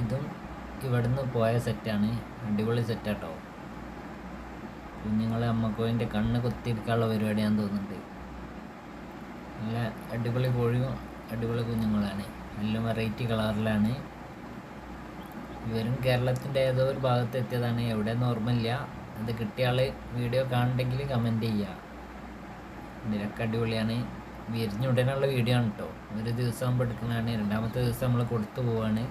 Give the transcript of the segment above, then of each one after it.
ഇതും ഇവിടുന്ന് പോയ സെറ്റാണ് അടിപൊളി സെറ്റാട്ടോ കുഞ്ഞുങ്ങളെ അമ്മക്കോയിന്റെ കണ്ണ് കുത്തിയെടുക്കാനുള്ള പരിപാടിയാന്ന് തോന്നുന്നുണ്ട്. നല്ല അടിപൊളി കോഴിയും അടിപൊളി കുഞ്ഞുങ്ങളാണ്. നല്ല വെറൈറ്റി കളറിലാണ്. ഇവരും കേരളത്തിന്റെ ഏതോ ഒരു ഭാഗത്ത് എത്തിയതാണ്. എവിടെയെന്ന് ഓർമ്മയില്ല. അത് കിട്ടിയ ആൾ വീഡിയോ കാണണ്ടെങ്കിൽ കമന്റ് ചെയ്യുക. ഇതിലൊക്കെ അടിപൊളിയാണ്. വിരിഞ്ഞുടനുള്ള വീഡിയോ ആണ് കേട്ടോ ഒരു ദിവസം ആകുമ്പോൾ എടുക്കുന്നതാണ്. രണ്ടാമത്തെ ദിവസം നമ്മൾ കൊടുത്തു പോവാണ്.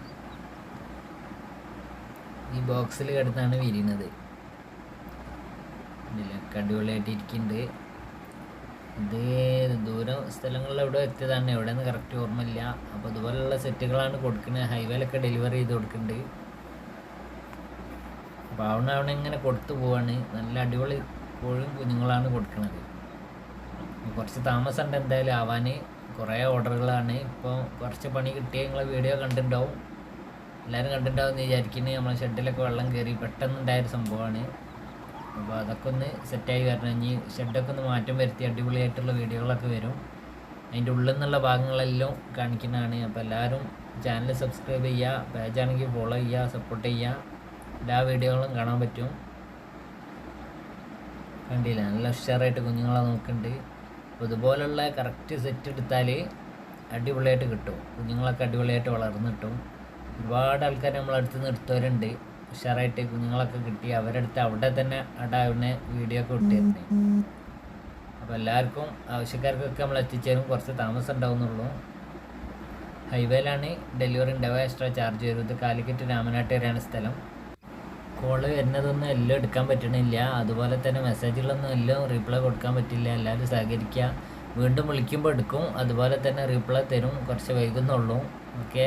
ഈ ബോക്സിൽ കിടന്നാണ് വിരിയുന്നത്. അടിപൊളിയായിട്ട് ഇരിക്കുന്നുണ്ട് ഇത് ദൂരം സ്ഥലങ്ങളിൽ എവിടെ എത്തിയതാണ്? എവിടെയെന്ന് കറക്റ്റ് ഓർമ്മയില്ല. അപ്പോൾ ഇതുപോലുള്ള സെറ്റുകളാണ് കൊടുക്കുന്നത്. ഹൈവേയിലൊക്കെ ഡെലിവറി ചെയ്ത് കൊടുക്കുന്നുണ്ട്. അപ്പോൾ അവിടെ അവിടെ ഇങ്ങനെ കൊടുത്തു പോവാണ്. നല്ല അടിപൊളി ഇപ്പോഴും കുഞ്ഞുങ്ങളാണ് കൊടുക്കുന്നത് കുറച്ച് താമസമുണ്ട് എന്തായാലും ആവാൻ. കുറേ ഓർഡറുകളാണ് ഇപ്പോൾ കുറച്ച് പണി കിട്ടിയ നിങ്ങളെ വീഡിയോ കണ്ടിട്ടുണ്ടാവും. എല്ലാവരും കണ്ടിട്ടുണ്ടാവും എന്ന് വിചാരിക്കുന്നത് നമ്മളെ ഷെഡിലൊക്കെ വെള്ളം കയറി പെട്ടെന്നുണ്ടായൊരു സംഭവമാണ്. അപ്പോൾ അതൊക്കെ ഒന്ന് സെറ്റായി വരണം. ഇനി ഷെഡൊക്കെ ഒന്ന് മാറ്റം വരുത്തി അടിപൊളിയായിട്ടുള്ള വീഡിയോകളൊക്കെ വരും. അതിന്റെ ഉള്ളിൽ നിന്നുള്ള ഭാഗങ്ങളെല്ലാം കാണിക്കുന്നതാണ്. അപ്പോൾ എല്ലാവരും ചാനൽ സബ്സ്ക്രൈബ് ചെയ്യുക പേജാണെങ്കിൽ ഫോളോ ചെയ്യുക സപ്പോർട്ട് ചെയ്യുക. എല്ലാ വീഡിയോകളും കാണാൻ പറ്റും. കണ്ടില്ല? നല്ല ഉഷാറായിട്ട് കുഞ്ഞുങ്ങളെ നോക്കുന്നുണ്ട്. അപ്പോൾ ഇതുപോലുള്ള കറക്റ്റ് സെറ്റ് എടുത്താൽ അടിപൊളിയായിട്ട് കിട്ടും. കുഞ്ഞുങ്ങളൊക്കെ അടിപൊളിയായിട്ട് വളർന്നു കിട്ടും. ഒരുപാട് ആൾക്കാർ നമ്മളടുത്ത് നിർത്തവരുണ്ട് ഉഷാറായിട്ട് കുഞ്ഞുങ്ങളൊക്കെ കിട്ടി. അവരടുത്ത് അവിടെ തന്നെ അടാവിന് വീഡിയോ ഒക്കെ ഇട്ടിരുന്നത് അപ്പോൾ എല്ലാവർക്കും ആവശ്യക്കാർക്കൊക്കെ നമ്മൾ എത്തിച്ചേരും. കുറച്ച് താമസം ഉണ്ടാവുന്നുള്ളൂ. ഹൈവേയിലാണ് ഡെലിവറി ഉണ്ടാവുക. എക്സ്ട്രാ ചാർജ് വരും. ഇത് കാലിക്കറ്റ് രാമനാട്ടുകരയാണ് സ്ഥലം. കോൾ വരുന്നതൊന്നും എല്ലാം എടുക്കാൻ പറ്റണില്ല. അതുപോലെ തന്നെ മെസ്സേജുകളൊന്നും എല്ലാം റിപ്ലൈ കൊടുക്കാൻ പറ്റില്ല. എല്ലാവരും സഹകരിക്കുക. വീണ്ടും വിളിക്കുമ്പോൾ എടുക്കും. അതുപോലെ തന്നെ റിപ്ലൈ തരും. കുറച്ച് വൈകുന്നുള്ളൂ. ഓക്കെ.